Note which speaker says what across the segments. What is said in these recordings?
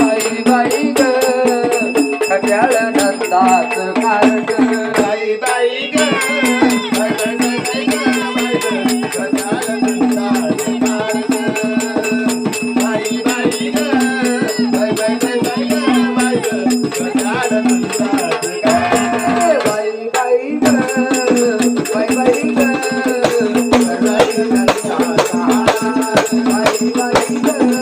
Speaker 1: बाई बाई ग खट्याळ नंदाच कारट
Speaker 2: बाई बाई ग
Speaker 1: Thank you.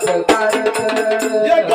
Speaker 1: Yeah.